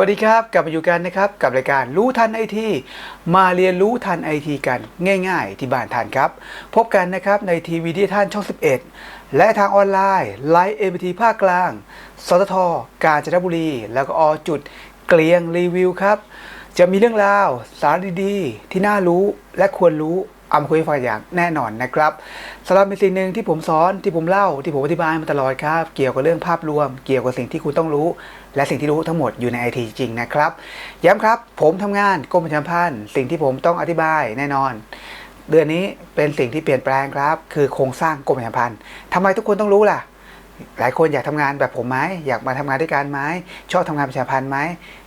สวัสดีครับ กลับมาอยู่กันนะครับ กับรายการรู้ทันไอทีมาเรียนรู้ทันไอทีกันง่าย ๆ ที่บ้านทันครับ พบกันนะครับในทีวีดิจิทัลช่อง 11 และทางออนไลน์ไลฟ์เอ็มทีภาคกลาง สตทกาญจนบุรี แล้วก็อจุดเกลียงรีวิวครับ จะมีเรื่องราว สารดีๆ ที่น่ารู้และควรรู้ อามาคุยให้ฟังอย่างแน่นอนนะครับสำหรับเป็นสิ่งหนึ่งที่ผมสอนที่ผมเล่าที่ผมอธิบายมาตลอดครับ เกี่ยวกับเรื่องภาพรวม เกี่ยวกับสิ่งที่คุณต้องรู้ และสิ่งที่รู้ทั้งหมดอยู่ในไอทีจริงนะครับ ย้ำครับ ผมทำงานกรมประชาพันธ์สิ่งที่ผมต้องอธิบายแน่นอนเดือนนี้เป็นสิ่งที่เปลี่ยนแปลงครับ คือโครงสร้างกรมประชาพันธ์ทำไมทุกคนต้องรู้ล่ะ หลายคนอยากทำงานแบบผมไหมอยากมาทำงานด้วยกันไหมชอบทำงานประชาพันธ์ไหม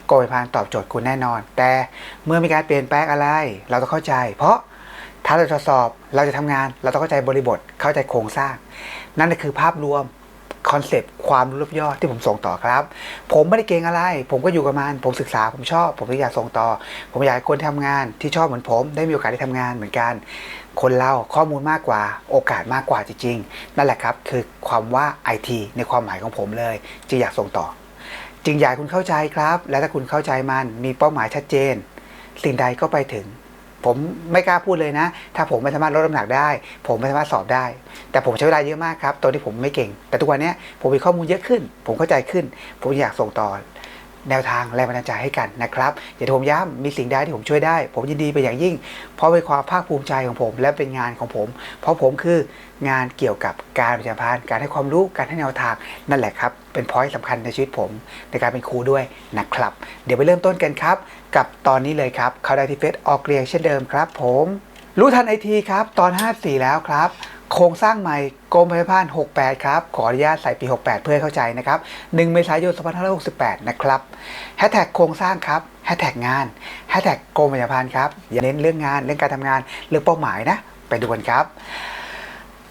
กรมประชาพันธ์ตอบโจทย์คุณแน่นอน แต่เมื่อมีการเปลี่ยนแปลงอะไร เราต้องเข้าใจ เพราะ ถ้าเราจะสอบเราจะทำงาน เราต้องเข้าใจบริบทเข้าใจโครงสร้าง นั่นคือภาพรวมคอนเซปต์ความรู้รอบยอดที่ผมส่งต่อครับ ผมไม่ได้เก่งอะไร ผมก็อยู่กับมัน ผมศึกษา ผมชอบ ผมอยากส่งต่อ ผมอยากให้คนที่ทำงานที่ชอบเหมือนผม ได้มีโอกาสได้ทำงานเหมือนกัน คนเราข้อมูลมากกว่าโอกาสมากกว่าจริงๆ นั่นแหละครับ คือความว่า IT ในความหมายของผมเลยจึงอยากส่งต่อ จึงอยากคุณเข้าใจครับ และถ้าคุณเข้าใจมันมีเป้าหมายชัดเจน สิ่งใดก็ไปถึง ผมไม่กล้าพูดเลยนะ ถ้าผมไม่สามารถลดน้ำหนักได้ ผมไม่สามารถสอบได้ แต่ผมใช้เวลาเยอะมากครับตอนที่ผมไม่เก่ง แต่ทุกวันนี้ผมมีข้อมูลเยอะขึ้น ผมเข้าใจขึ้น ผมอยากส่งต่อ แนวทางแรงบันดาลใจให้กันนะครับอย่าที่ผมย้ำมีสิ่งใดที่ผมช่วยได้ ผมยินดีเป็นอย่างยิ่ง เพราะเป็นความภาคภูมิใจของผม และเป็นงานของผม เพราะผมคืองานเกี่ยวกับการประชาพันธ์การให้ความรู้การให้แนวทางนั่นแหละครับ เป็นพอยต์สำคัญในชีวิตผม ในการเป็นครูด้วยนะครับ เดี๋ยวไปเริ่มต้นกันครับ กับตอนนี้เลยครับเข้าได้ที่เฟซออกเรียงเช่นเดิมครับ ผม รู้ทันไอทีครับตอน 54 แล้วครับโครงสร้างใหม่กรมพยาบาล68 ครับ ขออนุญาตใส่ปี 68 เพื่อให้เข้าใจนะครับ 1 เมษายน 2568 นะครับ แฮชแท็กโครงสร้างครับแฮชแท็กงานแฮชแท็กกรมพยาบาลครับอย่าเน้นเรื่องงานเรื่องการทำงานเรื่องเป้าหมายนะ ไปดูกันครับ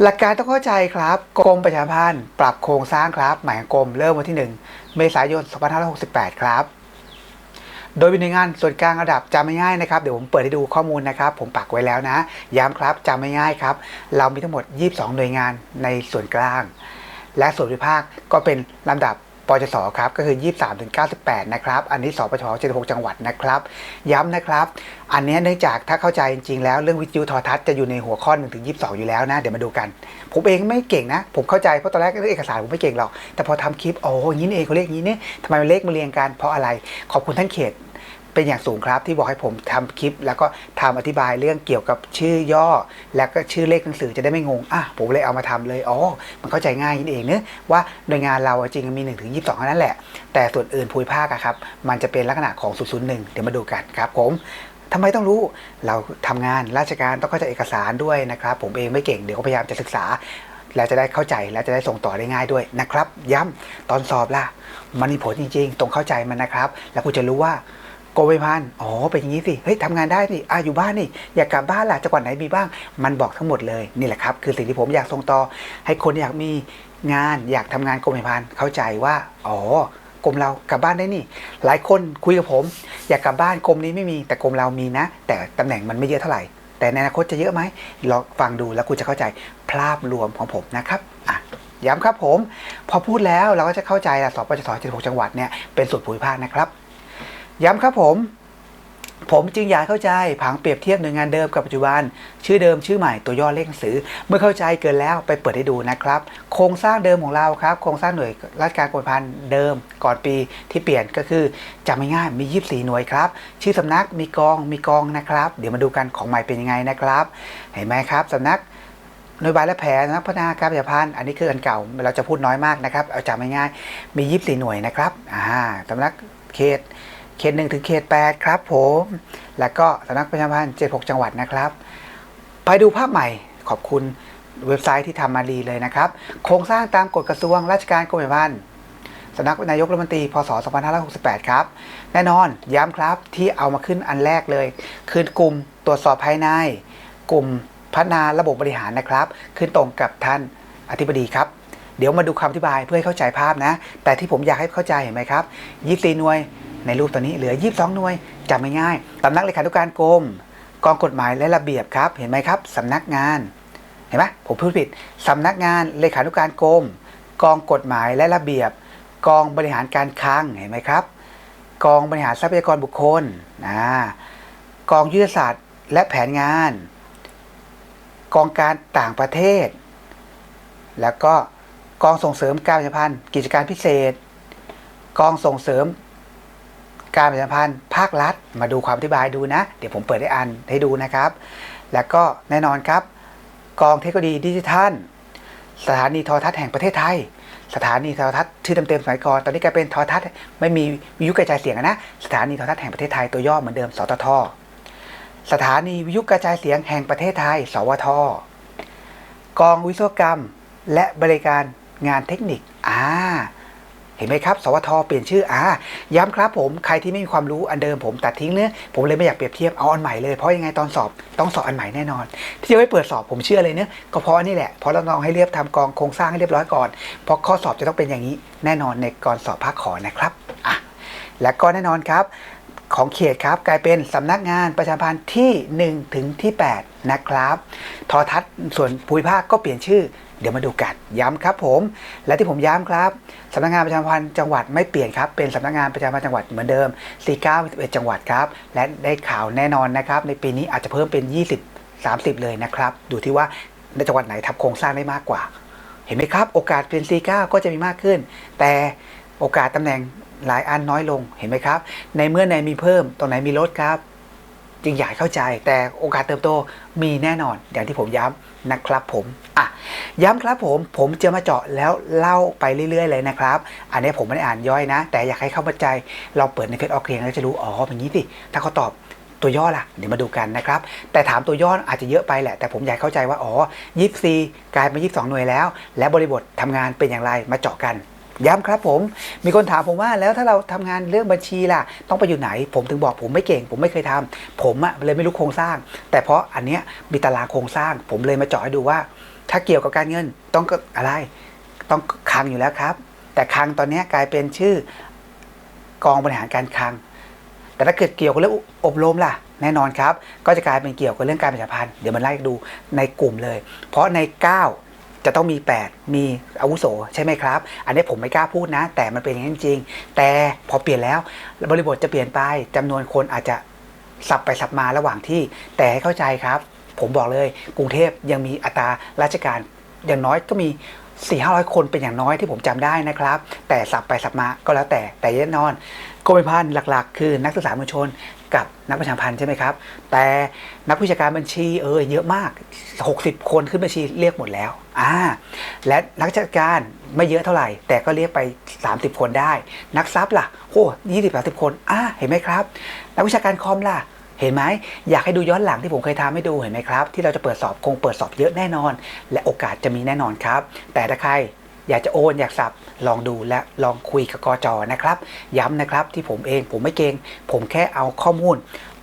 หลักการต้องเข้าใจครับ กรมประชาพันธ์ปรับโครงสร้างครับ หมายของกรมเริ่มวันที่ 1 เมษายน 2568 ครับ โดยเป็นหน่วยงานส่วนกลางระดับจำไม่ง่ายนะครับ เดี๋ยวผมเปิดให้ดูข้อมูลนะครับ ผมปักไว้แล้วนะ ย้ำครับจำไม่ง่ายครับ เรามีทั้งหมด 22 หน่วยงานในส่วนกลาง และส่วนภูมิภาคก็เป็นลำดับ ปจสครับก็คือ 23ถึง98 นะครับ อันนี้สปช76 จังหวัดนะครับ ย้ำนะครับ อันนี้เนื่องจากถ้าเข้าใจจริงๆแล้วเรื่องวิทยุโทรทัศน์จะอยู่ในหัวข้อ1ถึง22 อยู่แล้วนะ เดี๋ยวมาดูกัน ผมเองไม่เก่งนะ ผมเข้าใจเพราะตอนแรกเรื่องเอกสารผมไม่เก่งหรอก แต่พอทำคลิปโอ้ยงนี้นี่เองเขาเรียกงนี้นี่ทำไมมันเลขมาเรียงกันเพราะอะไร ขอบคุณท่านเขต เป็นอย่างสูงครับที่บอกให้ผมทำคลิป แล้วก็ทำอธิบายเรื่องเกี่ยวกับชื่อย่อ แล้วก็ชื่อเลขหนังสือจะได้ไม่งงอะผมเลยเอามาทำเลยอ๋อมันเข้าใจง่ายนี่เองเนอะว่าหน่วยงานเราจริงมี1ถึง22เท่านั้นแหละ แต่ส่วนอื่นภูมิภาคอะครับมันจะเป็นลักษณะของ 001 เดี๋ยวมาดูกันครับผมทำไมต้องรู้ เราทำงานราชการต้องเข้าใจเอกสารด้วยนะครับ ผมเองไม่เก่งเดี๋ยวก็พยายามจะศึกษา แล้วจะได้เข้าใจและจะได้ส่งต่อได้ง่ายด้วยนะครับ ย้ำตอนสอบล่ะ มันมีผลจริงๆ ตรงเข้าใจมันนะครับ แล้วคุณจะรู้ว่า โกวิพันธ์อ๋อเป็นอย่างนี้สิ เฮ้ยทำงานได้สิอะอยู่บ้านนี่ อยากกลับบ้านล่ะจังหวัดไหนมีบ้าง มันบอกทั้งหมดเลยนี่แหละครับ คือสิ่งที่ผมอยากส่งต่อ ให้คนอยากมีงานอยากทำงานกรมพิพันธ์เข้าใจว่า อ๋อกรมเรากลับบ้านได้นี่ หลายคนคุยกับผม อยากกลับบ้านกรมนี้ไม่มี แต่กรมเรามีนะ แต่ตำแหน่งมันไม่เยอะเท่าไหร่ แต่ในอนาคตจะเยอะไหมลองฟังดูแล้วคุณจะเข้าใจภาพรวมของผมนะครับอะย้ำครับผม พอพูดแล้วเราก็จะเข้าใจละสปจส76จังหวัดเนี่ยเป็นส่วนภูมิภาคนะครับ ย้ำครับผม ผมจึงอยากเข้าใจผังเปรียบเทียบหน่วยงานเดิมกับปัจจุบัน ชื่อเดิมชื่อใหม่ตัวย่อเลขหนังสือ เมื่อเข้าใจเกินแล้วไปเปิดให้ดูนะครับ โครงสร้างเดิมของเราครับ โครงสร้างหน่วยราชการกรมพันธ์เดิม ก่อนปีที่เปลี่ยนก็คือจำง่ายมี 24 หน่วยครับ ชื่อสำนักมีกองมีกองนะครับ เดี๋ยวมาดูกันของใหม่เป็นยังไงนะครับ เห็นไหมครับสำนักหน่วยบาลและแผนนักพัฒนาการประชาพันธ์อันนี้คืออันเก่าเราจะพูดน้อยมากนะครับ เอาจำง่ายๆมี 24 หน่วยนะครับอ่าสำนักเขต เขตหนึ่งถึงเขต8ครับผม แล้วก็สำนักประชาพันธ์76 จังหวัดนะครับ ไปดูภาพใหม่ขอบคุณเว็บไซต์ที่ทำมาดีเลยนะครับ โครงสร้างตามกฎกระทรวงราชการกรมประชาพันธ์สำนักนายกรัฐมนตรีพศ 2568 ครับ แน่นอนย้ำครับที่เอามาขึ้นอันแรกเลย คือกลุ่มตรวจสอบภายใน กลุ่มพัฒนาระบบบริหารนะครับ ขึ้นตรงกับท่านอธิบดีครับ เดี๋ยวมาดูคำอธิบายเพื่อให้เข้าใจภาพนะ แต่ที่ผมอยากให้เข้าใจเห็นไหมครับ24หน่วย ในรูปตัวนี้เหลือ 22 หน่วยจำง่ายๆสำนักเลขาธิการกรมกองกฎหมายและระเบียบครับ เห็นไหมครับสำนักงานเห็นไหมผมพูดผิดสำนักงานเลขาธิการกรมกองกฎหมายและระเบียบ กองบริหารการคลังเห็นไหมครับ กองบริหารทรัพยากรบุคคลนะกองยุทธศาสตร์และแผนงาน กองการต่างประเทศ แล้วก็กองส่งเสริมการประชาพันธ์กิจการพิเศษ กองส่งเสริม การประชาสัมพันธ์ภาครัฐ มาดูความอธิบายดูนะ เดี๋ยวผมเปิดให้อ่านให้ดูนะครับ แล้วก็แน่นอนครับ กองเทคโนโลยีดิจิทัล สถานีโทรทัศน์แห่งประเทศไทย สถานีโทรทัศน์ชื่อเต็มๆสมัยก่อนตอนนี้กลายเป็นโทรทัศน์ไม่มีวิทยุกระจายเสียงนะสถานีโทรทัศน์แห่งประเทศไทยตัวย่อเหมือนเดิมสตทสถานีวิทยุกระจายเสียงแห่งประเทศไทย สวท กองวิศวกรรม และบริการงานเทคนิคอ่า ห็นไหมครับ สวทเปลี่ยนชื่ออ่าย้ำครับผมใครที่ไม่มีความรู้อันเดิมผมตัดทิ้งเนื้อผมเลยไม่อยากเปรียบเทียบเอาอันใหม่เลยเพราะยังไงตอนสอบต้องสอบอันใหม่แน่นอน ที่จะไม่เปิดสอบผมเชื่อเลยเนื้อก็เพราะนี่แหละเพราะเราลองให้เรียบทำกองโครงสร้างให้เรียบร้อยก่อนเพราะข้อสอบจะต้องเป็นอย่างนี้ แน่นอนในก่อนสอบภาคขอนะครับอะและก็แน่นอนครับของเขตครับกลายเป็นสำนักงานประชาพันธ์ที่ 1 ถึงที่ 8 นะครับทอทัศน์ส่วนภูมิภาคก็เปลี่ยนชื่อ เดี๋ยวมาดูกันย้ำครับผม และที่ผมย้ำครับ สำนักงานประชาพันธ์จังหวัดไม่เปลี่ยนครับ เป็นสำนักงานประชาพันธ์จังหวัดเหมือนเดิม 49 11 จังหวัดครับ และได้ข่าวแน่นอนนะครับ ในปีนี้อาจจะเพิ่มเป็น 20 30 เลยนะครับ ดูที่ว่าในจังหวัดไหนทำโครงสร้างได้มากกว่า เห็นไหมครับ โอกาสเป็น 49 ก็จะมีมากขึ้น แต่โอกาสตำแหน่งหลายอันน้อยลง เห็นไหมครับ ในเมื่อไหนมีเพิ่ม ตรงไหนมีลดครับ จึงอยากเข้าใจแต่โอกาสเติบโตมีแน่นอนอย่างที่ผมย้ำนะครับผมอะย้ำครับผมผมจะมาเจาะแล้วเล่าไปเรื่อย ๆ เลยนะครับ อันนี้ผมไม่ได้อ่านย่อยนะ แต่อยากให้เข้าใจเราเปิดในเฟซออกเรียนแล้วจะรู้อ๋อเป็นอย่างนี้สิถ้าเขาตอบตัวย่อล่ะเดี๋ยวมาดูกันนะครับ แต่ถามตัวย่ออาจจะเยอะไปแหละ แต่ผมอยากเข้าใจว่าอ๋อยิปซีกลายเป็นยี่สิบสองหน่วยแล้ว และบริบททำงานเป็นอย่างไรมาเจาะกัน ย้ำครับผม มีคนถามผมว่าแล้วถ้าเราทำงานเรื่องบัญชีล่ะ ต้องไปอยู่ไหน ผมถึงบอกผมไม่เก่ง ผมไม่เคยทำผมอะเลยไม่รู้โครงสร้าง แต่เพราะอันเนี้ยมีตารางโครงสร้าง ผมเลยมาเจาะให้ดูว่า ถ้าเกี่ยวกับการเงินต้องอะไรต้องคังอยู่แล้วครับ แต่คังตอนนี้กลายเป็นชื่อกองบริหารการคัง แต่ถ้าเกิดเกี่ยวกับเรื่องอบรมล่ะแน่นอนครับ ก็จะกลายเป็นเกี่ยวกับเรื่องการประชาพันธ์เดี๋ยวมันไล่ดูในกลุ่มเลย เพราะใน 9 จะต้องมี 8 มีอาวุโสใช่ไหมครับ อันนี้ผมไม่กล้าพูดนะ แต่มันเป็นอย่างนั้นจริง แต่พอเปลี่ยนแล้วบริบทจะเปลี่ยนไปจำนวนคนอาจจะสับไปสับมาระหว่างที่ แต่ให้เข้าใจครับ ผมบอกเลย กรุงเทพยังมีอัตราราชการอย่างน้อยก็มี4 5 0 0คนเป็นอย่างน้อยที่ผมจำได้นะครับ แต่สับไปสับมาก็แล้วแต่แต่แน่นอนกรมพันธ์หลัก ๆ คือนักศึกษามวลชน กับนักประชาพันธ์ใช่ไหมครับ แต่นักวิชาการบัญชีเออเยอะมาก 60 คนขึ้นบัญชีเรียกหมดแล้วอ่าและนักจัดการไม่เยอะเท่าไหร่ แต่ก็เรียกไป 30 คนได้ นักซับล่ะโอ้ยี่สิบสามสิบคนอ่าเห็นไหมครับ นักวิชาการคอมล่ะเห็นไหมอยากให้ดูย้อนหลังที่ผมเคยทำให้ดูเห็นไหมครับ ที่เราจะเปิดสอบคงเปิดสอบเยอะแน่นอน และโอกาสจะมีแน่นอนครับ แต่ถ้าใคร อยากจะโอนอยากสับลองดูและลองคุยกับกอจนะครับ ย้ำนะครับที่ผมเองผมไม่เก่งผมแค่เอาข้อมูล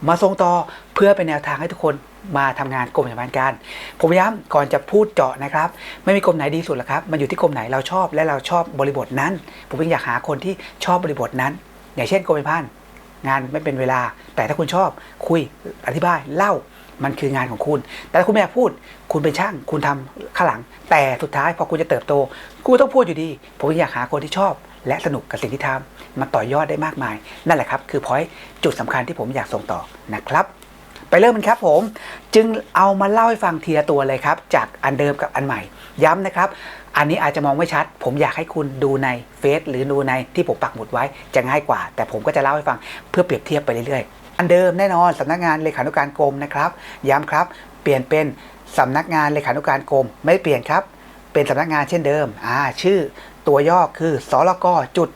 มาส่งต่อเพื่อเป็นแนวทางให้ทุกคนมาทำงานกรมประชาสันกันผมย้ำก่อนจะพูดเจาะนะครับ ไม่มีกรมไหนดีสุดหรอกครับ มันอยู่ที่กรมไหนเราชอบและเราชอบบริบทนั้น ผมเองอยากหาคนที่ชอบบริบทนั้น อย่างเช่นกรมประชาสัมพันธ์งานไม่เป็นเวลา แต่ถ้าคุณชอบคุยอธิบายเล่า มันคืองานของคุณ แต่คุณไม่อยากพูด คุณเป็นช่าง คุณทำข้างหลัง แต่สุดท้ายพอคุณจะเติบโต คุณต้องพูดอยู่ดี ผมอยากหาคนที่ชอบ และสนุกกับสิ่งที่ทำมันต่อยอดได้มากมาย นั่นแหละครับ คือพอยจุดสำคัญที่ผมอยากส่งต่อนะครับ ไปเริ่มกันครับผม จึงเอามาเล่าให้ฟังทีละตัวเลยครับ จากอันเดิมกับอันใหม่ ย้ำนะครับ อันนี้อาจจะมองไม่ชัด ผมอยากให้คุณดูในเฟซหรือดูในที่ผมปักหมุดไว้จะง่ายกว่า แต่ผมก็จะเล่าให้ฟังเพื่อเปรียบเทียบไปเรื่อยๆ อันเดิมแน่นอนสำนักงานเลขานุการกรมนะครับย้ำครับ เปลี่ยนเป็นสำนักงานเลขานุการกรมไม่เปลี่ยนครับ เป็นสำนักงานเช่นเดิมอ่าชื่อตัวย่อคือสลกจุด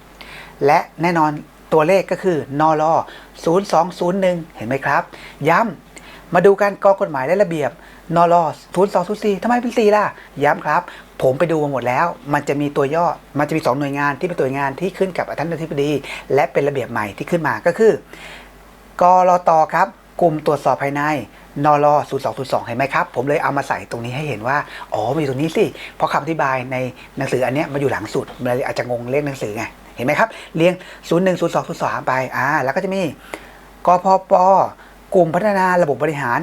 และแน่นอนตัวเลขก็คือนล0201 เห็นไหมครับ ย้ำมาดูกันกอกฎหมายและระเบียบนล0204ทำไมเป็น4ล่ะ ย้ำครับ ผมไปดูมาหมดแล้ว มันจะมีตัวย่อ มันจะมี 2 หน่วยงานที่เป็นตัวงานที่ขึ้นกับท่านอธิบดี และเป็นระเบียบใหม่ที่ขึ้นมาก็คือ กรตครับกลุ่มตรวจสอบภายในนล0202 เห็นไหมครับ ผมเลยเอามาใส่ตรงนี้ให้เห็นว่า อ๋อมันอยู่ตรงนี้สิ เพราะคำอธิบายในหนังสืออันนี้มาอยู่หลังสุดมันเลยอาจจะงงเลขหนังสือไง เห็นไหมครับ เรียง 01 02 03 ไป อ่า แล้วก็จะมีกพปกลุ่มพัฒนาระบบบริหาร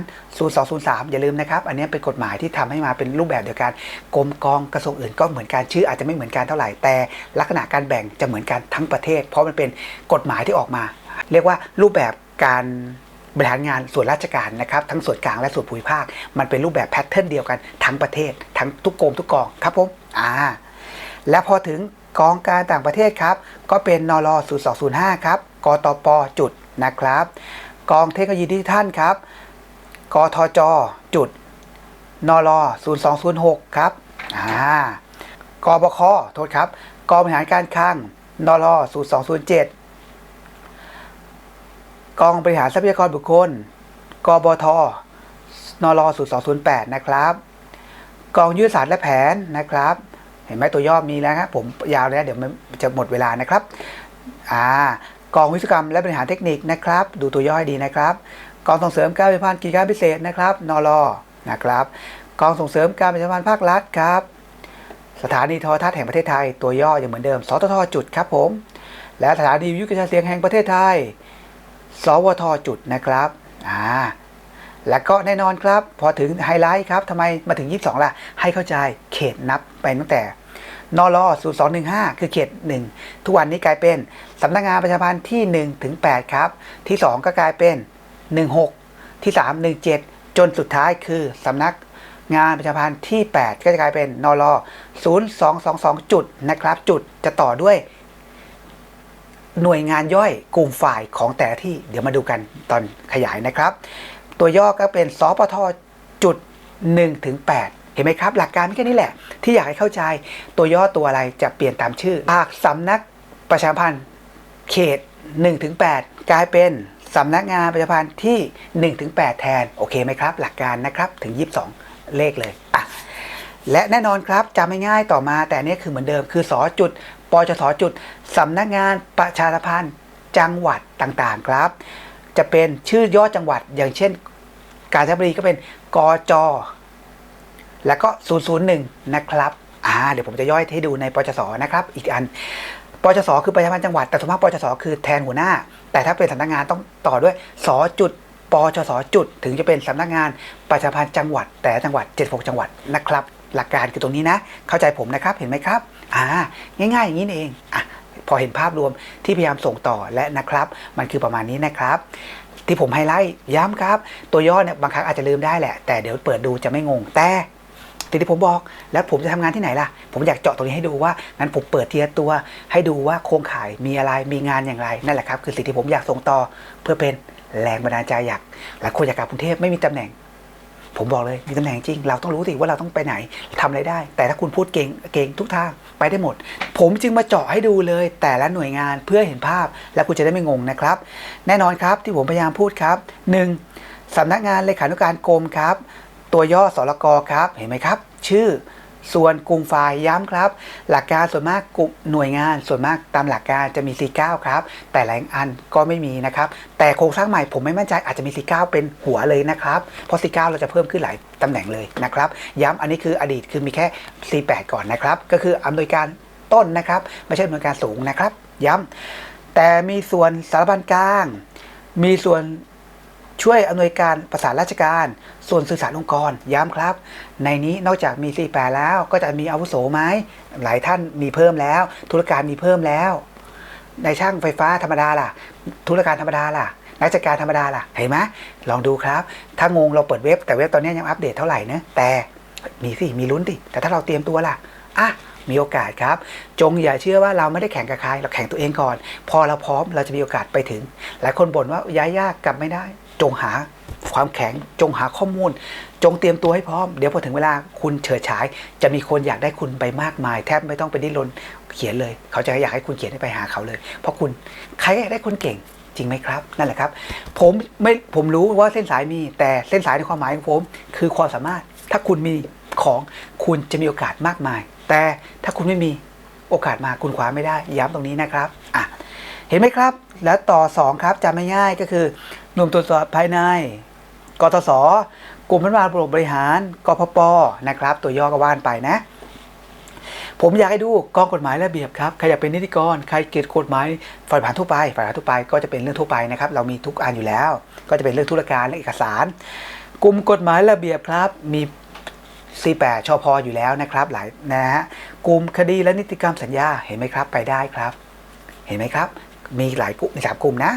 0203 อย่าลืมนะครับ อันนี้เป็นกฎหมายที่ทำให้มาเป็นรูปแบบเดียวกันกรมกองกระทรวงอื่นก็เหมือนกันชื่ออาจจะไม่เหมือนกันเท่าไหร่ แต่ลักษณะการแบ่งจะเหมือนกันทั้งประเทศ เพราะมันเป็นกฎหมายที่ออกมา เรียกว่ารูปแบบ การบริหารงานส่วนราชการนะครับทั้งส่วนกลางและส่วนภูมิภาค มันเป็นรูปแบบแพทเทิร์นเดียวกันทั้งประเทศ ทั้งทุกกรมทุกกองครับผมอ่าและพอถึงกองการต่างประเทศครับ ก็เป็นนร0205 ครับกตปจุดนะครับ กองเทคโนโลยีดิจิทัลครับกทจจุดนร0206 ครับอ่ากบคโทษครับกองบริหารการคลังนร0207 กองบริหารทรัพยากรบุคคล กบทนร0208 นะครับ กองยุทธศาสตร์และแผนนะครับ เห็นไหมตัวย่อมีแล้วครับผมยาวแล้วเดี๋ยวมันจะหมดเวลานะครับอ่ากองวิศวกรรมและบริหารเทคนิคนะครับ ดูตัวย่อให้ดีนะครับ กองส่งเสริมการบริพันธ์กิจการพิเศษนะครับนรนะครับ กองส่งเสริมการบริพันธ์ภาครัฐครับ สถานีโทรทัศน์แห่งประเทศไทย ตัวย่ออย่างเหมือนเดิม สททจุดครับผม และสถานีวิทยุกระจายเสียงแห่งประเทศไทย สวทจุดนะครับอ่าแล้วก็แน่นอนครับ พอถึงไฮไลท์ครับทำไมมาถึง 22 ล่ะ ให้เข้าใจเขตนับไปตั้งแต่นอรอ0215 คือเขต 1 ทุกวันนี้กลายเป็นสำนักงานประชาพันธ์ที่ 1 ถึง 8 ครับ ที่ 2 ก็กลายเป็น 16 ที่ 3 17 จนสุดท้ายคือสำนักงานประชาพันธ์ที่ 8 ก็จะกลายเป็นนอรอ0222 จุดนะครับ จุดจะต่อด้วย หน่วยงานย่อยกลุ่มฝ่ายของแต่ที่เดี๋ยวมาดูกันตอนขยายนะครับ ตัวย่อก็เป็นสปทจุด1ถึง8เห็นไหมครับ หลักการแค่นี้แหละ ที่อยากให้เข้าใจตัวย่อตัวอะไรจะเปลี่ยนตามชื่อภาคสำนักประชาพันธ์เขต1ถึง8กลายเป็นสำนักงานประชาพันธ์ที่1ถึง8แทน โอเคไหมครับ หลักการนะครับถึง 22 เลขเลยอะและแน่นอนครับจำไม่ง่ายต่อมาแต่นนี้คือเหมือนเดิมคือสอจุด ปจสจุดสำนักงานประชาสัมพันธ์จังหวัดต่างๆครับ จะเป็นชื่อย่อจังหวัดอย่างเช่น กาญจนบุรีก็เป็นกจแล้วก็ 001 นะครับอ่าเดี๋ยวผมจะย่อยให้ดูในปจสนะครับ อีกอันปจสคือประชาสัมพันธ์จังหวัด แต่สมมติปจสคือแทนหัวหน้า แต่ถ้าเป็นสำนักงานต้องต่อด้วยสจุดปจสจุด ถึงจะเป็นสำนักงานประชาสัมพันธ์จังหวัด แต่จังหวัด 76 จังหวัดนะครับ หลักการคือตรงนี้นะ เข้าใจผมนะครับเห็นไหมครับ อ่าง่ายๆอย่างนี้เองอะพอเห็นภาพรวมที่พยายามส่งต่อและนะครับ มันคือประมาณนี้นะครับ ที่ผมไฮไลท์ย้ำครับ ตัวย่อเนี่ยบางครั้งอาจจะลืมได้แหละ แต่เดี๋ยวเปิดดูจะไม่งงแต่สิ่งที่ผมบอกแล้วผมจะทำงานที่ไหนล่ะ ผมอยากเจาะตรงนี้ให้ดูว่างั้นผมเปิดเทีละตัว ให้ดูว่าโครงข่ายมีอะไรมีงานอย่างไรนั่นแหละครับ คือสิ่งที่ผมอยากส่งต่อเพื่อเป็นแรงบันดาลใจอยากหลายคนอยากกลับกรุงเทพไม่มีตำแหน่ง ผมบอกเลยมีตำแหน่งจริง เราต้องรู้สิว่าเราต้องไปไหนทำอะไรได้ แต่ถ้าคุณพูดเก่งเก่งทุกทางไปได้หมด ผมจึงมาเจาะให้ดูเลย แต่ละหน่วยงานเพื่อเห็นภาพ และคุณจะได้ไม่งงนะครับ แน่นอนครับที่ผมพยายามพูดครับ 1. สำนักงานเลขานุการกรมครับ ตัวย่อสรกครับ เห็นไหมครับ ชื่อ ส่วนกลุ่มฝ่ายย้ำครับ หลักการส่วนมากกลุ่มหน่วยงานส่วนมากตามหลักการจะมี49ครับ แต่หลายอันก็ไม่มีนะครับ แต่โครงสร้างใหม่ผมไม่มั่นใจอาจจะมี49เป็นหัวเลยนะครับ เพราะ49เราจะเพิ่มขึ้นหลายตำแหน่งเลยนะครับ ย้ำอันนี้คืออดีตคือมีแค่48ก่อนนะครับ ก็คืออำนวยการต้นนะครับ ไม่ใช่อำนวยการสูงนะครับ ย้ำแต่มีส่วนสารบัญกลาง มีส่วน ช่วยอำนวยการประสานราชการ ส่วนสื่อสารองค์กร ย้ำครับ ในนี้นอกจากมี 48 แล้วก็จะมีอาวุโสไหมหลายท่านมีเพิ่มแล้ว ธุรการมีเพิ่มแล้ว ในช่างไฟฟ้าธรรมดาล่ะ ธุรการธรรมดาล่ะนักจัดการธรรมดาล่ะเห็นไหมลองดูครับ ถ้างงเราเปิดเว็บแต่เว็บตอนนี้ยังอัปเดตเท่าไหร่นะแต่มีสิมีลุ้นดิแต่ถ้าเราเตรียมตัวล่ะอะมีโอกาสครับ จงอย่าเชื่อว่าเราไม่ได้แข่งกับใครเราแข่งตัวเองก่อน พอเราพร้อมเราจะมีโอกาสไปถึง หลายคนบ่นว่าย้ายยากกลับไม่ได้ จงหาความแข็งจงหาข้อมูล จงเตรียมตัวให้พร้อม เดี๋ยวพอถึงเวลาคุณเฉิดฉาย จะมีคนอยากได้คุณไปมากมาย แทบไม่ต้องไปดิ้นรนเขียนเลย เขาจะอยากให้คุณเขียนให้ไปหาเขาเลย เพราะคุณใครอยากได้คนเก่งจริงไหมครับ นั่นแหละครับ ผมไม่ผมรู้ว่าเส้นสายมี แต่เส้นสายในความหมายของผม คือความสามารถ ถ้าคุณมีของคุณจะมีโอกาสมากมาย แต่ถ้าคุณไม่มีโอกาสมาคุณคว้าไม่ได้ย้ำตรงนี้นะครับอะเห็นไหมครับ แล้วต่อ 2 ครับจำไม่ง่ายก็คือ น่วยตรวจสอบภายในกตสกลุ่มพัฒนาระบบบริหาร กพปนะครับ ตัวย่อก็ว่านไปนะ ผมอยากให้ดูกองกฎหมายระเบียบครับ ใครอยากเป็นนิติกร ใครเกียรติกฎหมายฝ่ายผ่านทั่วไป ฝ่ายผ่านทั่วไปก็จะเป็นเรื่องทั่วไปนะครับ เรามีทุกอันอยู่แล้ว ก็จะเป็นเรื่องธุรการและเอกสาร กลุ่มกฎหมายระเบียบครับ มี48ชพอยู่แล้วนะครับ หลายนะฮะ กลุ่มคดีและนิติกรรมสัญญา เห็นไหมครับ ไปได้ครับ เห็นไหมครับ มีหลายกลุ่มมีสามกลุ่มนะ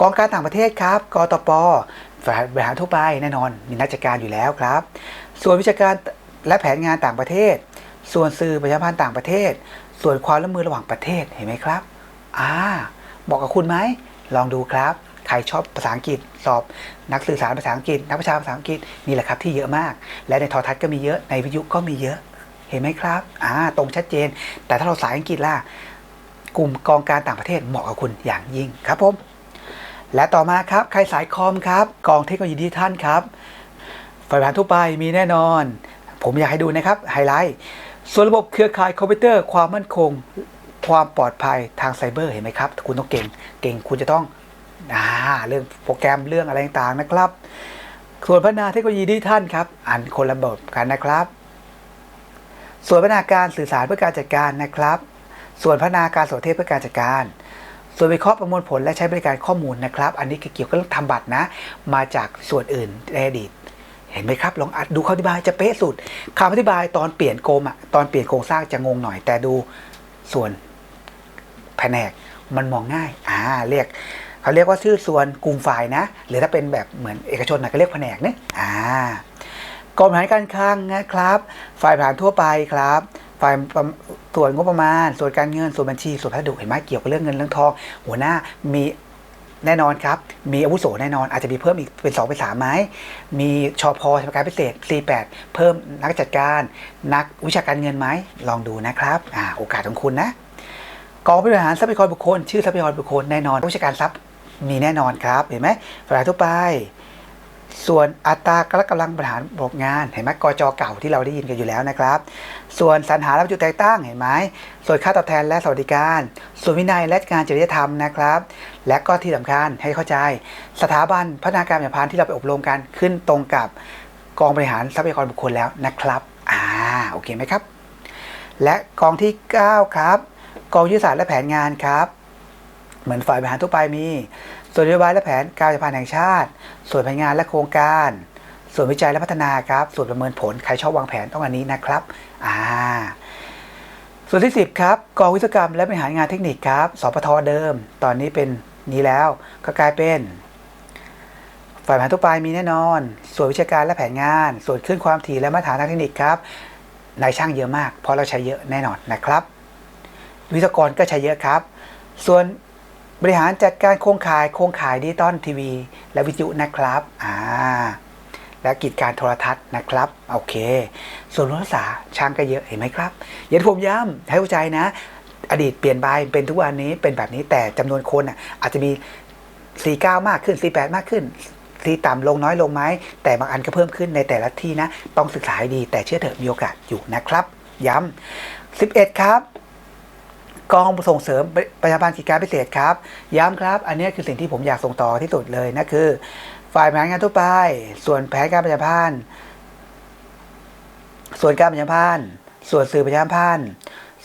กองการต่างประเทศครับกตปฝ่ายบริหารทั่วไปแน่นอนมีนักจัดการอยู่แล้วครับ ส่วนวิชาการและแผนงานต่างประเทศ ส่วนสื่อประชาพันธ์ต่างประเทศ ส่วนความร่วมมือระหว่างประเทศเห็นไหมครับอ่าบอกกับคุณไหมลองดูครับ ใครชอบภาษาอังกฤษสอบนักสื่อสารภาษาอังกฤษ นักประชาภาษาอังกฤษนี่แหละครับที่เยอะมาก และในทรทัศน์ก็มีเยอะในวิทยุก็มีเยอะเห็นไหมครับอ่าตรงชัดเจน แต่ถ้าเราสายอังกฤษล่ะกลุ่มกองการต่างประเทศเหมาะกับคุณอย่างยิ่งครับผม และต่อมาครับใครสายคอมครับกองเทคโนโลยีดิจิทัลครับฝ่ายบริหารทั่วไปมีแน่นอน ผมอยากให้ดูนะครับไฮไลท์ส่วนระบบเครือข่ายคอมพิวเตอร์ความมั่นคง ความปลอดภัยทางไซเบอร์เห็นไหมครับคุณต้องเก่งเก่งคุณจะต้องอ่าเรื่องโปรแกรมเรื่องอะไรต่างๆนะครับ ส่วนพัฒนาเทคโนโลยีดิจิทัลครับอ่านคนละบทกันนะครับ ส่วนพัฒนาการสื่อสารเพื่อการจัดการนะครับ ส่วนพัฒนาการโสเทศเพื่อการจัดการ ส่วนวิเคราะห์ประมวลผลและใช้บริการข้อมูลนะครับ อันนี้เกี่ยวกับเรื่องทำบัตรนะ มาจากส่วนอื่นในอดีตเห็นไหมครับ ลองอัดดูคำอธิบายจะเป๊ะสุดคำอธิบายตอนเปลี่ยนโกมอะตอนเปลี่ยนโครงสร้างจะงงหน่อย แต่ดูส่วนแผนกมันมองง่ายอ่าเรียกเขาเรียกว่าชื่อส่วนกลุ่มฝ่ายนะ หรือถ้าเป็นแบบเหมือนเอกชนนะก็เรียกแผนกเนี่ยอ่ากริหารการคลังนะครับ ฝ่ายบริหารทั่วไปครับ ฝ่ายส่วนงบประมาณ ส่วนการเงินส่วนบัญชีส่วนพัสดุเห็นไหมเกี่ยวกับเรื่องเงินเรื่องทองหัวหน้ามีแน่นอนครับ มีอาวุโสแน่นอน อาจจะมีเพิ่มอีกเป็น 2 เป็น3ไหมมีชอพอสำการพิเศษ C8 เพิ่มนักจัดการ นักวิชาการเงินไหมลองดูนะครับอ่าโอกาสของคุณนะกองบริหารทรัพยากรบุคคล ชื่อทรัพยากรบุคคลแน่นอนวิชาการทรัพย์มีแน่นอนครับ เห็นไหมฝ่ายทั่วไป ส่วนอัตรากำลังบริหารบบงานเห็นไหมกจเก่าที่เราได้ยินกันอยู่แล้วนะครับ ส่วนสรรหาและจุแต่งตั้งเห็นไหมส่วนค่าตอบแทนและสวัสดิการ ส่วนวินัยและการจริยธรรมนะครับ และก็ที่สำคัญให้เข้าใจ สถาบันพัฒนาการประชาพันธ์ที่เราไปอบรมกันขึ้นตรงกับกองบริหารทรัพยากรบุคคลแล้วนะครับอ่าโอเคไหมครับ และกองที่ 9 ครับ กองยุทธศาสตร์และแผนงานครับ เหมือนฝ่ายบริหารทั่วไปมี ส่วนนโยบายและแผนการประชาสัมพันแห่งชาติ ส่วนแผนงานและโครงการ ส่วนวิจัยและพัฒนาครับ ส่วนประเมินผล ใครชอบวางแผนต้องอันนี้นะครับอ่าส่วนที่ 10 ครับกองวิศวกรรมและบริหารงานเทคนิคครับ สปทเดิม ตอนนี้เป็นนี้แล้วก็กลายเป็นฝ่ายบริหารทั่วไปมีแน่นอน ส่วนวิชาการและแผนงาน ส่วนขึ้นความถี่และมาตรฐานทางเทคนิคครับนายช่างเยอะมาก เพราะเราใช้เยอะแน่นอนนะครับ วิศวกรก็ใช้เยอะครับ ส่วน บริหารจัดการโครงข่ายโครงข่ายดิจิตอลทีวี และวิทยุนะครับอ่าและกิจการโทรทัศน์นะครับ โอเค ส่วนรักษาช่างก็เยอะเห็นไหมครับอย่าผมย้ำให้เข้าใจนะ อดีตเปลี่ยนไปเป็นทุกวันนี้เป็นแบบนี้แต่จำนวนคนอะอาจจะมี49มากขึ้น48มากขึ้นที่ต่ำลงน้อยลงไหมแต่บางอันก็เพิ่มขึ้นในแต่ละที่นะ ต้องศึกษาให้ดีแต่เชื่อเถอะมีโอกาสอยู่นะครับ ย้ำ11 ครับ กองส่งเสริมประชาพันธ์กิจการพิเศษครับ ย้ำครับ อันนี้คือสิ่งที่ผมอยากส่งต่อที่สุดเลยนะคือ ฝ่ายบริหารงานทั่วไป ส่วนแผนการประชาพันธ์ส่วนการประชาพันธ์ส่วนสื่อประชาพันธ์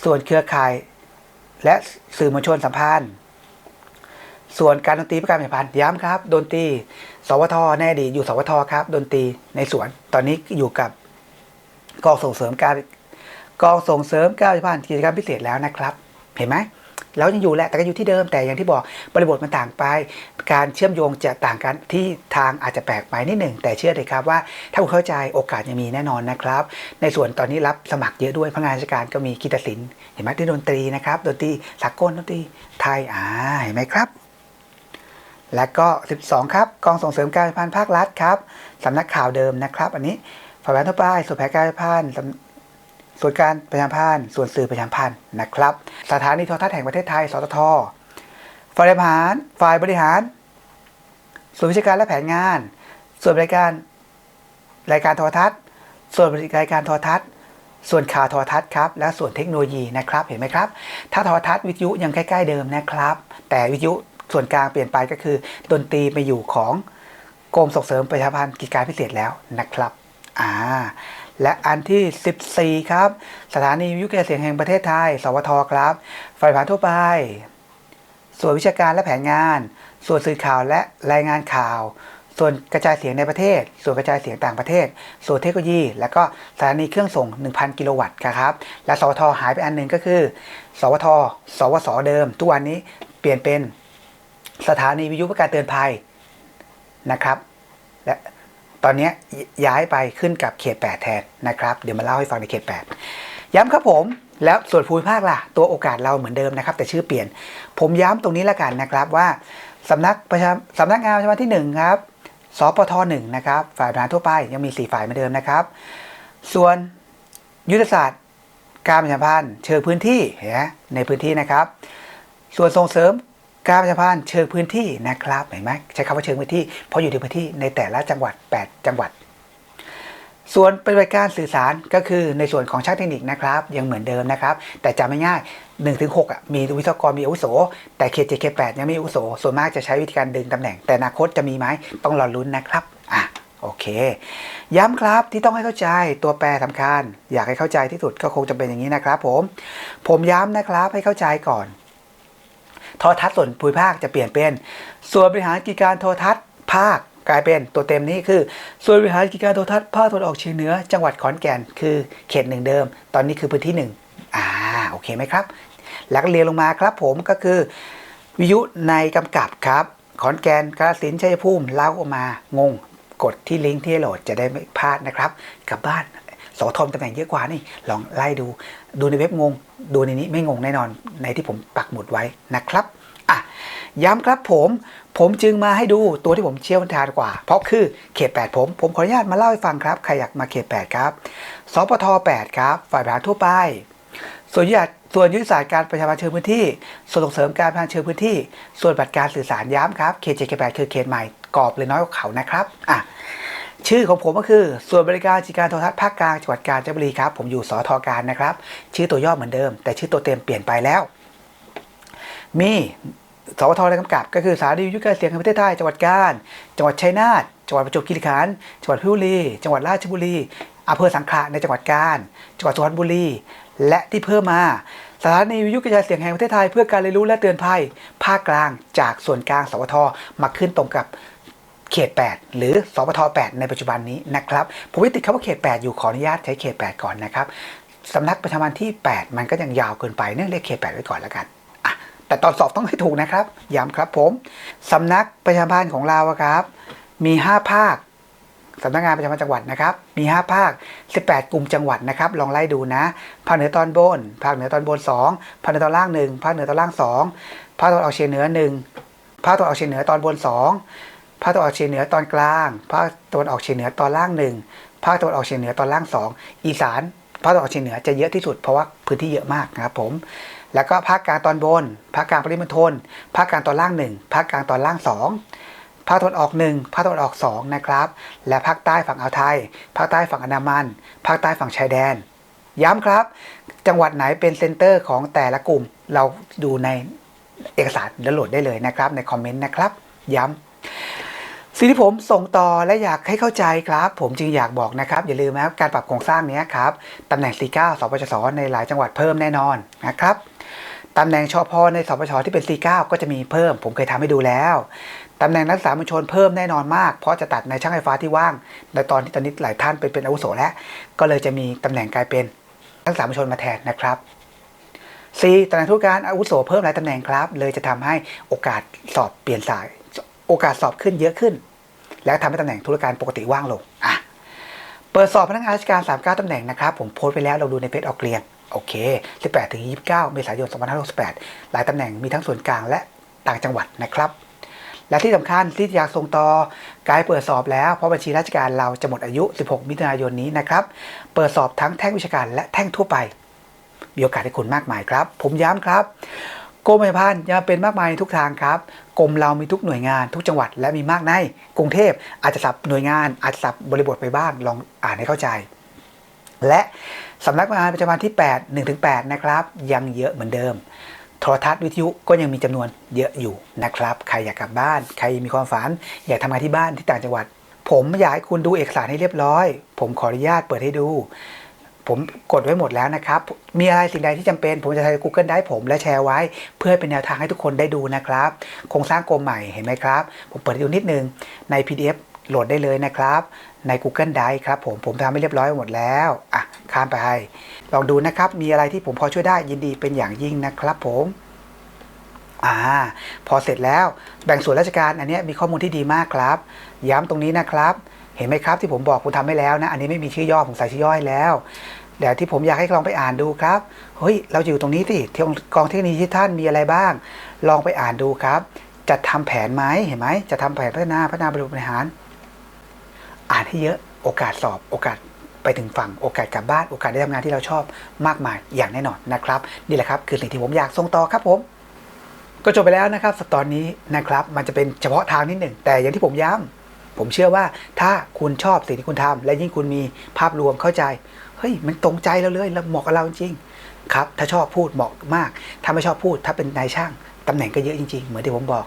ส่วนเครือข่าย และสื่อมวลชนสัมพันธ์ ส่วนการดนตรีเพื่อการประชาพันธ์ย้ำครับ ดนตรี สวทในอดีอยู่สวทครับ ดนตรีในสวนตอนนี้อยู่กับกองส่งเสริมการกองส่งเสริมการประชาพันธ์กิจกรรมพิเศษแล้วนะครับ เห็นไหมแล้วยังอยู่แหละแต่ก็อยู่ที่เดิมแต่อย่างที่บอกบริบทมันต่างไป การเชื่อมโยงจะต่างกันที่ทางอาจจะแปลกไปนิดหนึ่งแต่เชื่อเลยครับว่า ถ้าคุณเข้าใจโอกาสยังมีแน่นอนนะครับ ในส่วนตอนนี้รับสมัครเยอะด้วยพนักงานราชการก็มีกีตาร์ศิลป์เห็นไหมที่ดนตรีนะครับดนตรีสากลดนตรีไทยอ่าเห็นไหมครับ และก็ 12 ครับกองส่งเสริมการพันภาครัฐครับสำนักข่าวเดิมนะครับ อันนี้ฝ่ายบริหารทั่วไปส่วนแผนการพัน ส่วนการประชาพันธ์ส่วนสื่อประชาพันธ์นะครับ สถานีโทรทัศน์แห่งประเทศไทยสตทฝ่ายบริหารฝ่ายบริหาร ส่วนวิชาการและแผนงาน ส่วนรายการรายการโทรทัศน์ ส่วนรายการโทรทัศน์ส่วนข่าวโทรทัศน์ครับ และส่วนเทคโนโลยีนะครับ เห็นไหมครับ ถ้าโทรทัศน์วิทยุยังใกล้ๆเดิมนะครับ แต่วิทยุส่วนกลางเปลี่ยนไปก็คือ ดนตรีไปอยู่ของกรมส่งเสริมประชาพันธ์กิจการพิเศษแล้วนะครับ อ่า และอันที่ 14 ครับ สถานีวิทยุกระจายเสียงแห่งประเทศไทย สวทครับ ฝ่ายผ่านทั่วไป ส่วนวิชาการและแผนงาน ส่วนสื่อข่าวและรายงานข่าว ส่วนกระจายเสียงในประเทศ ส่วนกระจายเสียงต่างประเทศ ส่วนเทคโนโลยี แล้วก็สถานีเครื่องส่ง 1,000 กิโลวัตต์ครับ และสวทหายไปอันหนึ่งก็คือ สวท สวส เดิม ทุกวันนี้เปลี่ยนเป็นสถานีวิทยุเพื่อการเตือนภัยนะครับ และ ตอนนี้ย้ายไปขึ้นกับเขต 8 แทนนะครับ เดี๋ยวมาเล่าให้ฟังในเขต 8 ย้ำครับผม แล้วส่วนภูมิภาคล่ะ ตัวโอกาสเราเหมือนเดิมนะครับ แต่ชื่อเปลี่ยน ผมย้ำตรงนี้ละกันนะครับว่าสำนักประชาสำนักงานประชามพันธ์ที่ 1 ครับสปทหนึ่งนะครับ ฝ่ายบริหารทั่วไปยังมี 4 ฝ่ายเหมือนเดิมนะครับ ส่วนยุทธศาสตร์ การประชาพันธ์เชิงพื้นที่ในพื้นที่นะครับ ส่วนส่งเสริม การประชาสัมพันเชิงพื้นที่นะครับเห็นไหมใช้คำว่าเชิงพื้นที่เพราะอยู่ในพื้นที่ในแต่ละจังหวัด 8 จังหวัด ส่วนปฏิบัติการสื่อสารก็คือในส่วนของช่างเทคนิคนะครับ ยังเหมือนเดิมนะครับ แต่จำไม่ง่าย1ถึง6อะมีวิศวกรมีอาวุโส แต่เคเจเคแปดยังไม่อาวุโส ส่วนมากจะใช้วิธีการดึงตำแหน่ง แต่อนาคตจะมีไหมต้องรอลุ้นนะครับอะโอเค ย้ำครับที่ต้องให้เข้าใจตัวแปรสำคัญ อยากให้เข้าใจที่สุดก็คงจะเป็นอย่างนี้นะครับ ผม ผมย้ำนะครับให้เข้าใจก่อน โทรทัศน์ส่วนภูมิภาคจะเปลี่ยนเป็น ส่วนบริหารกิจการโทรทัศน์ภาคกลายเป็นตัวเต็มนี้คือ ส่วนบริหารกิจการโทรทัศน์ภาคตะวันออกเฉียงเหนือจังหวัดขอนแก่นคือเขตหนึ่งเดิม ตอนนี้คือพื้นที่หนึ่งอ่าโอเคไหมครับ แล้วก็เรียงลงมาครับผมก็คือ วิทยุในกำกับครับขอนแก่นกาฬสินธุ์ชัยภูมิเล่าออกมางงกดที่ลิงก์ที่โหลดจะได้ไม่พลาดนะครับกลับบ้านสทมตำแหน่งเยอะกว่านี่ลองไล่ดู ดูในเว็บงง ดูในนี้ไม่งงแน่นอนในที่ผมปักหมุดไว้นะครับอะย้ำครับผมผมจึงมาให้ดูตัวที่ผมเชี่ยวชาญกว่า เพราะคือเขต 8 ผม ผมขออนุญาตมาเล่าให้ฟังครับ ใครอยากมาเขต 8 ครับ สปท 8 ครับ ฝ่ายบริหารทั่วไป ส่วนยุทธศาสตร์ส่วนยุทธศาสตร์การประชาสัมพันธ์เชิงพื้นที่ ส่วนส่งเสริมการพัฒนาเชิงพื้นที่ ส่วนบัตรการสื่อสารย้ำครับ เขตเจเขตแปดคือเขตใหม่กรอบเลยน้อยกว่าเขานะครับ อะ ชื่อของผมก็คือส่วนบริการกิการโทรทัศน์ภาคกลางจังหวัดกาญจนบุรีครับ ผมอยู่สอทอการนะครับ ชื่อตัวย่อเหมือนเดิม แต่ชื่อตัวเต็มเปลี่ยนไปแล้ว มีสวทในกำกับ ก็คือสถานีวิทยุการเสียงแห่งประเทศไทยจังหวัดกาญจังหวัดชัยนาทจังหวัดประจวบคีรีขันธ์จังหวัดพิบุรีจังหวัดราชบุรีอำเภอสังขละในจังหวัดกาญจังหวัดสุพรรณบุรี และที่เพิ่มมาสถานีวิทยุกระจายเสียงแห่งประเทศไทยเพื่อการเรียนรู้และเตือนภัย ภาคกลางจากส่วนกลางสวทมาขึ้นตรงกับ เขต 8 หรือสปท8ในปัจจุบันนี้นะครับผมไม่ติดคำว่าเขต 8 อยู่ขออนุญาตใช้เขต 8 ก่อนนะครับสำนักประชามันที่ 8 มันก็ยังยาวเกินไปเนื่องเรียกเขต 8 ไว้ก่อนแล้วกันแต่ตอนสอบต้องให้ถูกนะครับย้ำครับผมสำนักประชามพันธ์ของเราครับ มี 5 ภาคสำนักงานประจำจังหวัดนะครับ มี 5 ภาค 18 กลุ่มจังหวัดนะครับ ลองไล่ดูนะ ภาคเหนือตอนบน ภาคเหนือตอนบน 2 ภาคเหนือตอนล่าง 1 ภาคเหนือตอนล่าง 2 ภาคตะวันออกเฉียงเหนือ 1 ภาคตะวันออกเฉียงเหนือตอนบน 2 ภาคตะวันออกเฉียงเหนือตอนกลาง ภาคตะวันออกเฉียงเหนือตอนล่าง1ภาคตะวันออกเฉียงเหนือตอนล่าง2อีสาน ภาคตะวันออกเฉียงเหนือจะเยอะที่สุดเพราะว่าพื้นที่เยอะมากนะครับผม แล้วก็ภาคกลางตอนบน ภาคกลางปริมณฑล ภาคกลางตอนล่าง1ภาคกลางตอนล่าง2ภาคตะวันออก1ภาคตะวันออก2นะครับ และภาคใต้ฝั่งอ่าวไทย ภาคใต้ฝั่งอันดามัน ภาคใต้ฝั่งชายแดน ย้ำครับ จังหวัดไหนเป็นเซ็นเตอร์ของแต่ละกลุ่ม เราดูในเอกสารแล้วโหลดได้เลยนะครับในคอมเมนต์นะครับ ย้ำ สิ่งที่ผมส่งต่อและอยากให้เข้าใจครับ ผมจึงอยากบอกนะครับ อย่าลืมนะครับการปรับโครงสร้างนี้ครับตำแหน่ง 49 สปชสในหลายจังหวัดเพิ่มแน่นอนนะครับตำแหน่งชอพในสปชที่เป็น 49 ก็จะมีเพิ่ม ผมเคยทำให้ดูแล้วตำแหน่งนักศึกษามวลชนเพิ่มแน่นอนมาก เพราะจะตัดในช่างไฟฟ้าที่ว่าง ในตอนที่ตอนนี้หลายท่านเป็นเป็นอาวุโสแล้ว ก็เลยจะมีตำแหน่งกลายเป็นนักศึกษามวลชนมาแทนนะครับ C ตำแหน่งธุรการอาวุโสเพิ่มหลายตำแหน่งครับ เลยจะทำให้โอกาสสอบเปลี่ยนสาย โอกาสสอบขึ้นเยอะขึ้น แล้วทำให้ตำแหน่งธุรการปกติว่างลงอะเปิดสอบพนักงานราชการ 39 ตำแหน่งนะครับ ผมโพสต์ไปแล้วเราดูในเพจออกเรียน โอเค 18ถึง29 เมษายน 2568 หลายตำแหน่งมีทั้งส่วนกลางและต่างจังหวัดนะครับ และที่สำคัญที่อยากส่งต่อการเปิดสอบแล้ว เพราะบัญชีราชการเราจะหมดอายุ 16 มิถุนายนนี้นะครับ เปิดสอบทั้งแท่งวิชาการและแท่งทั่วไป มีโอกาสให้คุณมากมายครับ ผมย้ำครับ กรมประชาพันธ์ยังเป็นมากมายในทุกทางครับกรมเรามีทุกหน่วยงานทุกจังหวัด และมีมากในกรุงเทพอาจจะสับหน่วยงานอาจจะสับบริบทไปบ้างลองอ่านให้เข้าใจ และสำนักงานประจำวันที่ 8 1-8 นะครับ ยังเยอะเหมือนเดิม โทรทัศน์วิทยุก็ยังมีจำนวนเยอะอยู่นะครับใครอยากกลับบ้าน ใครมีความฝัน อยากทำงานที่บ้านที่ต่างจังหวัด ผมอยากให้คุณดูเอกสารให้เรียบร้อย ผมขออนุญาตเปิดให้ดู ผมกดไว้หมดแล้วนะครับ มีอะไรสิ่งใดที่จำเป็น ผมจะใช้ Google ได้ผมและแชร์ไว้ เพื่อเป็นแนวทางให้ทุกคนได้ดูนะครับ โครงสร้างกรมใหม่เห็นไหมครับ ผมเปิดดูนิดนึงใน PDF โหลดได้เลยนะครับ ใน Google Drive ครับผมผมทำให้เรียบร้อยหมดแล้วอะข้ามไป ลองดูนะครับ มีอะไรที่ผมพอช่วยได้ยินดีเป็นอย่างยิ่งนะครับผมอ่าพอเสร็จแล้วแบ่งส่วนราชการอันนี้มีข้อมูลที่ดีมากครับ ย้ำตรงนี้นะครับ เห็นไหมครับที่ผมบอกผมทำให้แล้วนะ อันนี้ไม่มีชื่อย่อผมใส่ชื่อย่อให้แล้วเดี๋ยวที่ผมอยากให้ลองไปอ่านดูครับ เฮ้ย เราอยู่ตรงนี้สิที่กองเทคโนโลยีที่ท่านมีอะไรบ้าง ลองไปอ่านดูครับจะทำแผนไหมเห็นไหมจะทำแผนพัฒนาพัฒนาบริหาร อ่านให้เยอะ โอกาสสอบ โอกาสไปถึงฝั่ง โอกาสกลับบ้าน โอกาสได้ทำงานที่เราชอบมากมายอย่างแน่นอนนะครับ นี่แหละครับ คือสิ่งที่ผมอยากส่งต่อครับผม ก็จบไปแล้วนะครับ สตอนนี้นะครับ มันจะเป็นเฉพาะทางนิดหนึ่ง แต่อย่างที่ผมย้ำ ผมเชื่อว่าถ้าคุณชอบสิ่งที่คุณทำและยิ่งคุณมีภาพรวมเข้าใจ เฮ้ย มันตรงใจเราเลยแล้วเหมาะกับเราจริงครับ ถ้าชอบพูดเหมาะมาก ถ้าไม่ชอบพูด ถ้าเป็นนายช่างตำแหน่งก็เยอะจริงๆ เหมือนที่ผมบอก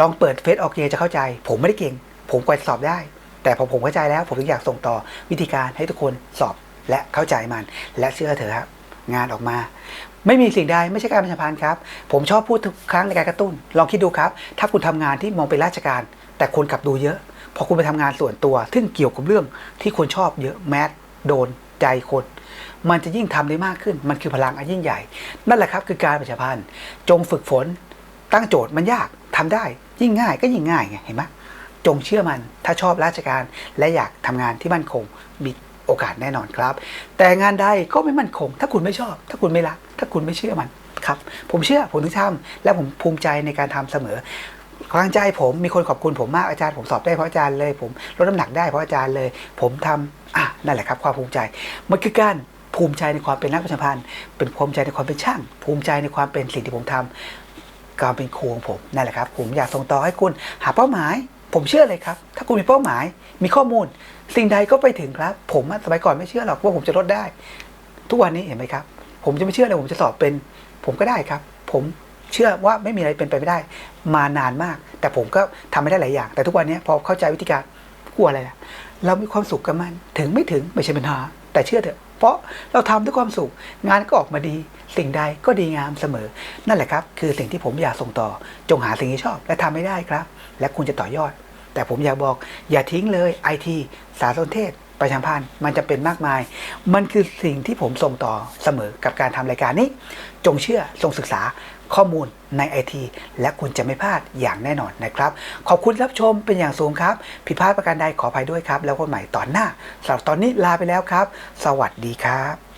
ลองเปิดเฟซออกเจะเข้าใจ ผมไม่ได้เก่ง ผมกวสอบได้ แต่พอผมเข้าใจแล้ว ผมถึงอยากส่งต่อวิธีการให้ทุกคนสอบและเข้าใจมัน และเชื่อเถอะครับงานออกมา ไม่มีสิ่งใดไม่ใช่การประชาพันธ์ครับ ผมชอบพูดทุกครั้งในการกระตุ้น ลองคิดดูครับ ถ้าคุณทำงานที่มองเป็นราชการ แต่คนกลับดูเยอะ พอคุณไปทำงานส่วนตัว ซึ่งเกี่ยวกับเรื่องที่คนชอบเยอะแมสโดนใจคน มันจะยิ่งทำได้มากขึ้น มันคือพลังอันยิ่งใหญ่ นั่นแหละครับคือการประชาพันธ์จงฝึกฝน ตั้งโจทย์มันยากทำได้ยิ่งง่ายก็ยิ่งง่ายไงเห็นไหมจงเชื่อมันถ้าชอบราชการและอยากทำงานที่มั่นคงมีโอกาสแน่นอนครับ แต่งานใดก็ไม่มั่นคง ถ้าคุณไม่ชอบ ถ้าคุณไม่รัก ถ้าคุณไม่เชื่อมันครับ ผมเชื่อผมถึงทำและผมภูมิใจในการทำเสมอ กำลังใจผมมีคนขอบคุณผมมากอาจารย์ผมสอบได้เพราะอาจารย์เลย ผมลดน้ำหนักได้เพราะอาจารย์เลย ผมทำอะนั่นแหละครับความภูมิใจมันคือการภูมิใจในความเป็นนักประชาพันธ์เป็นภูมิใจในความเป็นช่าง ภูมิใจในความเป็นสิ่งที่ผมทำการเป็นครูของผมนั่นแหละครับ ผมอยากส่งต่อให้คุณหาเป้าหมาย ผมเชื่อเลยครับ ถ้าคุณมีเป้าหมาย มีข้อมูล สิ่งใดก็ไปถึงครับ ผมสมัยก่อนไม่เชื่อหรอกว่าผมจะลดได้ ทุกวันนี้เห็นไหมครับ ผมจะไม่เชื่อเลยผมจะสอบเป็น ผมก็ได้ครับ ผม เชื่อว่าไม่มีอะไรเป็นไปไม่ได้ มานานมาก แต่ผมก็ทำไม่ได้หลายอย่าง แต่ทุกวันนี้พอเข้าใจวิธีการกลัวอะไรล่ะเรามีความสุขกับมัน ถึงไม่ถึงไม่ใช่ปัญหา แต่เชื่อเถอะ เพราะเราทำด้วยความสุข งานก็ออกมาดี สิ่งใดก็ดีงามเสมอ นั่นแหละครับ คือสิ่งที่ผมอยากส่งต่อ จงหาสิ่งที่ชอบ และทำไม่ได้ครับ และคุณจะต่อยอด แต่ผมอยากบอก อย่าทิ้งเลยไอทีสารสนเทศประชาพันธ์มันจะเป็นมากมาย มันคือสิ่งที่ผมส่งต่อเสมอกับการทำรายการนี้ จงเชื่อจงศึกษา ข้อมูลในไอทีและคุณจะไม่พลาดอย่างแน่นอนนะครับ ขอบคุณรับชมเป็นอย่างสูงครับ ผิดพลาดประการใดขออภัยด้วยครับ แล้วคนใหม่ตอนหน้าสำหรับตอนนี้ลาไปแล้วครับ สวัสดีครับ